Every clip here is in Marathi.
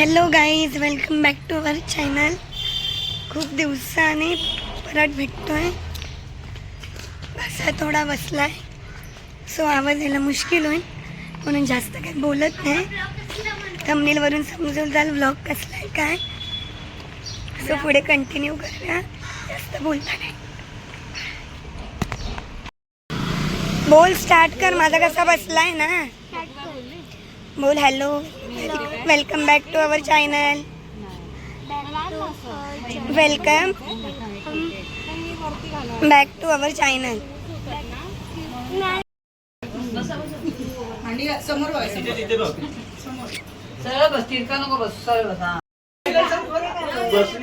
Hello guys welcome back to our channel खूप दिवसाने परत भेटतोय असा थोडा बसला आहे सो आवाज यायला मुश्किल होईल म्हणून जास्त काही बोलत नाही थंबनेलवरून समजून जाल व्लॉग कसला आहे काय सो पुढे कंटिन्यू करूया जास्त बोलता नाही बोल स्टार्ट कर माझा कसा बसला आहे ना बोल hello Welcome back to our channel. Welcome back to our channel. Sir,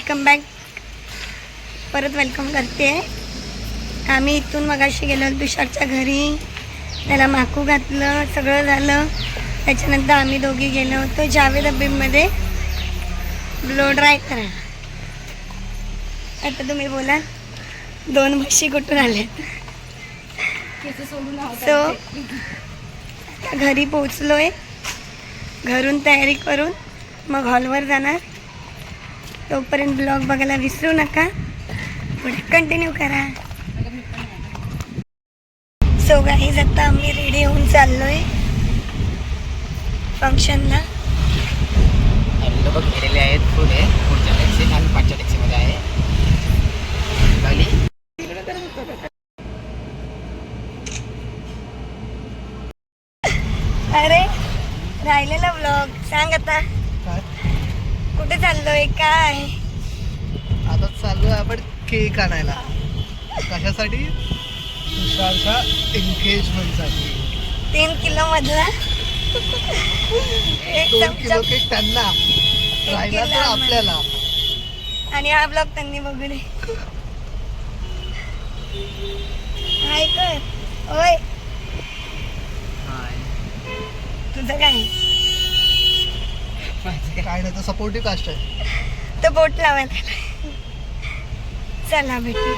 welcome back परत वेलकम करते आम्ही इथून मगाशी गेलो तुषारच्या घरी त्याला माकू घातलं सगळं झालं त्याच्यानंतर आम्ही दोघी गेलो होतो जावेद अबीमध्ये ब्लो ड्राय करा आता तुम्ही बोला दोन म्हशी कुठून आले सो घरी पोचलो घरून तयारी करून मग हॉलवर जाणार तोपर्यंत ब्लॉग बघायला विसरू नका पुढे कंटिन्यू करा सो गाईज आता आम्ही रेडी होऊन चाललोय फंक्शनला आहेत पुढे काय आता चालू आहे आपण केक आणायला कशासाठी तुषारच्या एंगेजमेंटसाठी तीन किलो मधला एक दोन किलो केक त्यांना राहिला तर आपल्याला आणि हा ब्लॉग त्यांनी बघू हाय कर ओय तुझं काय काय नाही तर सपोर्टिव्ह कास्ट आहे फक्त बोट लावायला चला भेटू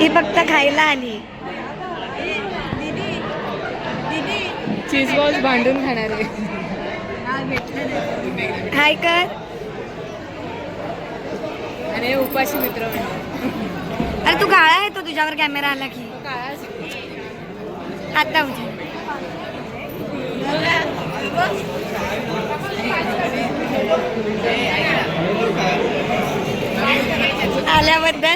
ती फक्त खायला आली चीज बॉल्स भांडून खाणार आहे हाय कर अरे उपाशी मित्र अरे तू काळा आहे तो तुझ्यावर कॅमेरा आला की आता आल्याबद्दल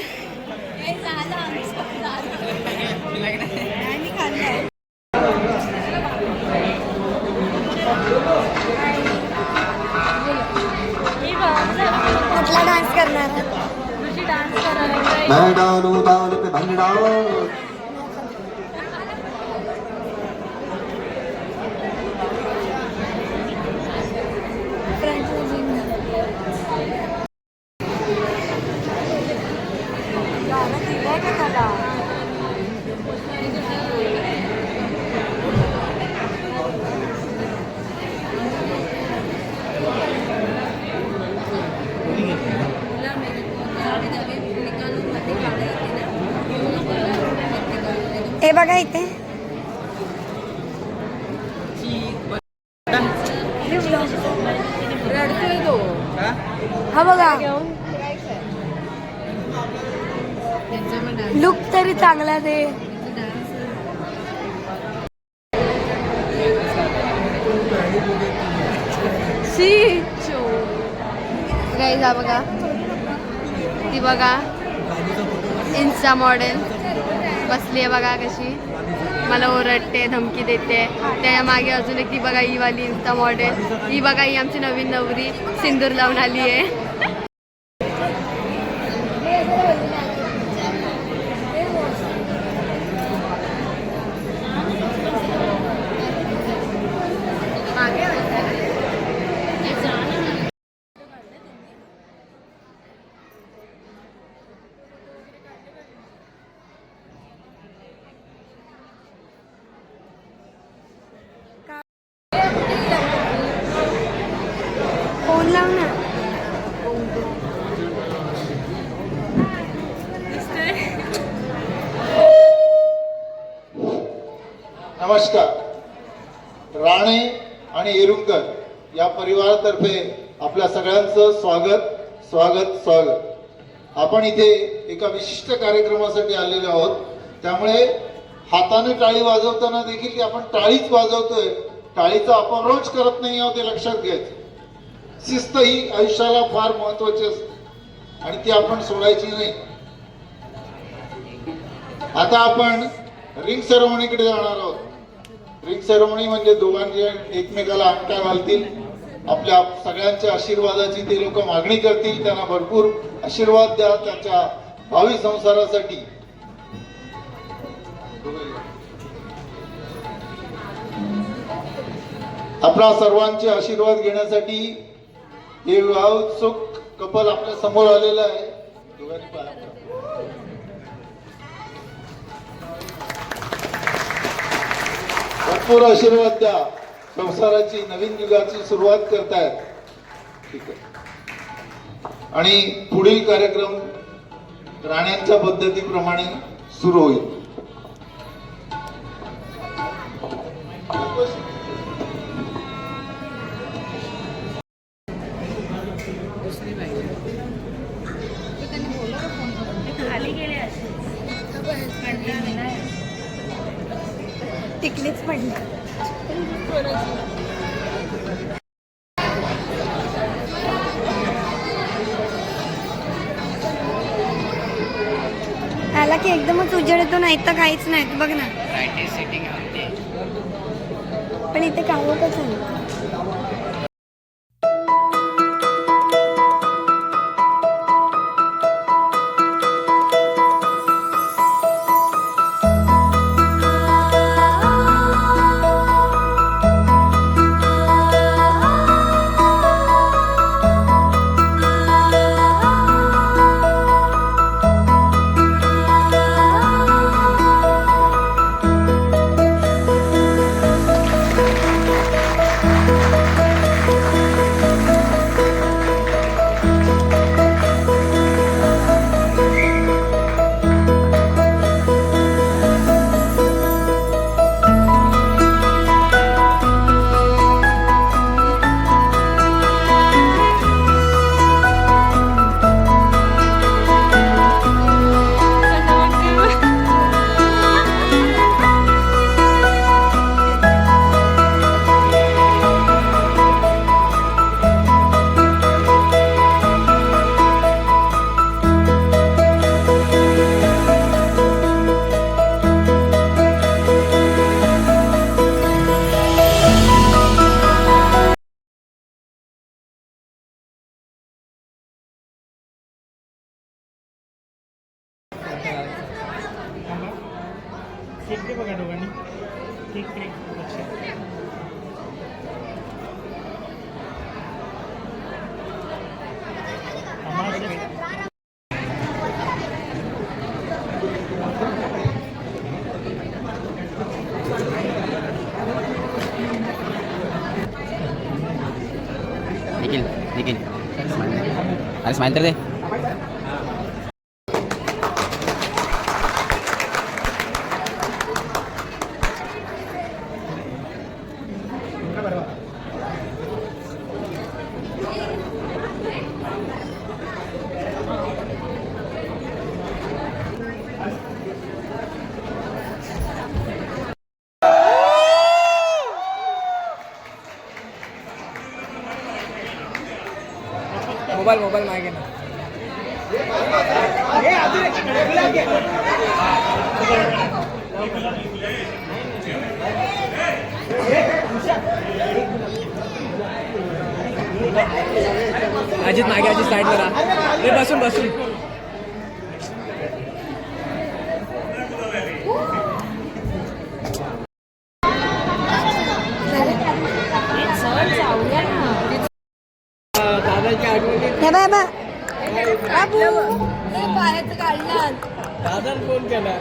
काय हो. हा बघा लुक तरी चांगला दे बघा ती बघा इन्स्टा मॉडेल बसली आहे बघा कशी मला ओरडते धमकी देते त्याच्या मागे अजून एक ती बघा ही वाली इंस्टा मॉडेल ही बघा ही आमची नवीन नवरी सिंदूर लावून आली आहे नमस्कार राणे आणि इरुंगर या परिवारातर्फे आपल्या सगळ्यांचं स्वागत स्वागत स्वागत आपण इथे एका विशिष्ट कार्यक्रमासाठी आलेलो आहोत त्यामुळे हाताने टाळी वाजवताना देखील की आपण टाळीच वाजवतोय टाळीचा अपरोच करत नाही आहोत ते लक्षात घ्यायचं शिस्त ही आयुष्याला फार महत्वाची असते आणि ती आपण सोडायची नाही आता आपण रिंग सेरेमनीकडे जाणार आहोत रिंग सेरेमनी म्हणजे दोघांचे एकमेकाला अंगठा घालतील आपल्या सगळ्यांच्या आशीर्वादाची ते लोक मागणी करतील त्यांना भरपूर आशीर्वाद द्या त्यांच्या भावी संसारासाठी आपला सर्वांचे आशीर्वाद घेण्यासाठी हे विवाह उत्सुक कपल आपल्या समोर आलेलं आहे दोघांनी भरपूर आशीर्वाद द्या संसाराची नवीन युगाची सुरुवात करतायत ठीक आहे आणि पुढील कार्यक्रम राण्यांच्या पद्धतीप्रमाणे सुरू होईल झाला की एकदमच उजेड येतो नाही तर काहीच नाही बघ ना पण इथे होतच आहे Smile 3 मोबाईल मोबाईल मागे ना अजित मागे अजित करा राहा बसून बसून हे बाय बा बाबू बाहेरचं काढणार दादा फोन केला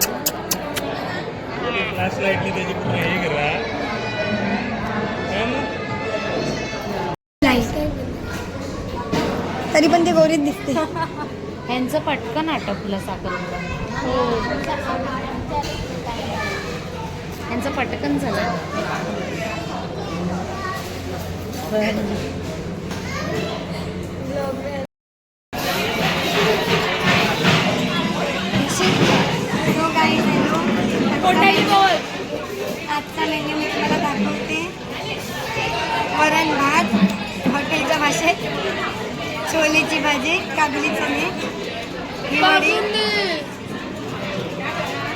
फ्लॅश लाईटने त्याची पूर्ण हे करा तरी पण ते गौरीत दिसते यांचं पटकन आटपलं साखर यांचं पटकन झालं आजचा मी तुम्हाला दाखवते वरण भात हॉटेलच्या छोलेची भाजी कागली चणे हिवाळी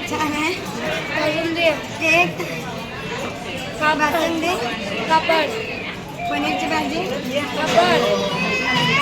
छान आहे केक का बासुंदी कापड पनीरची भाजी कापड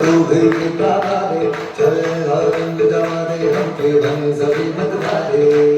भाऊजी कुठे चल रंग जमाने हम पे रंग सभी मतवाले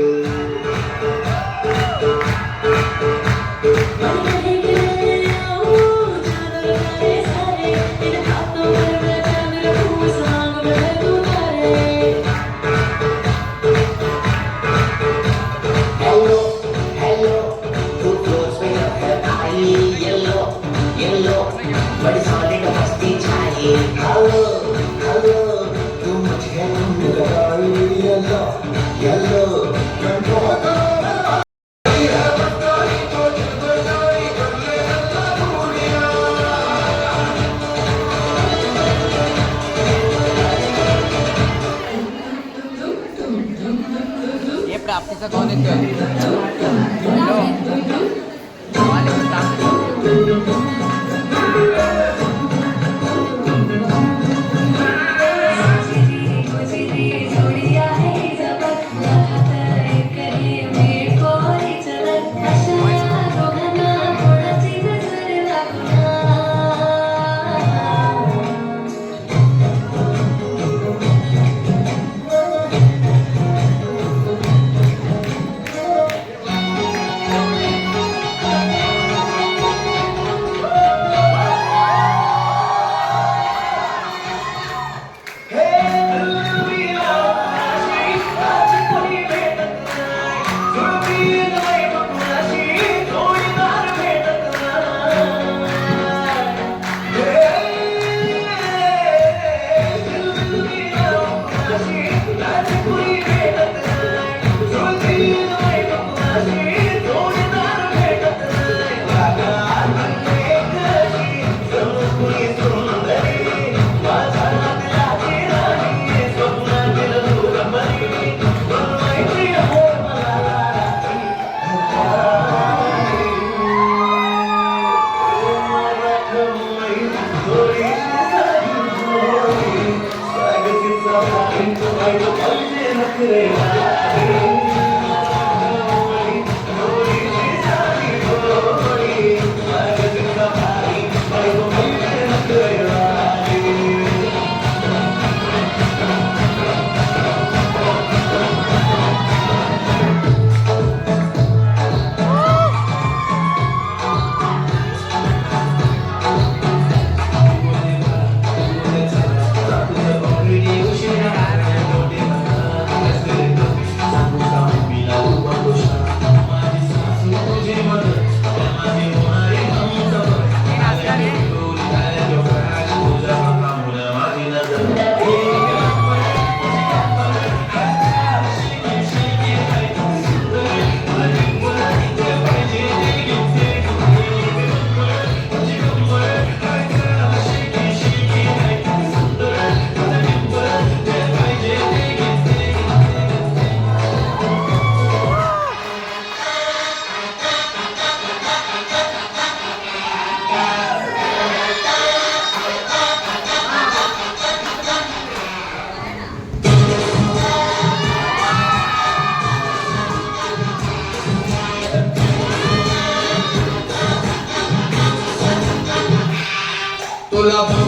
나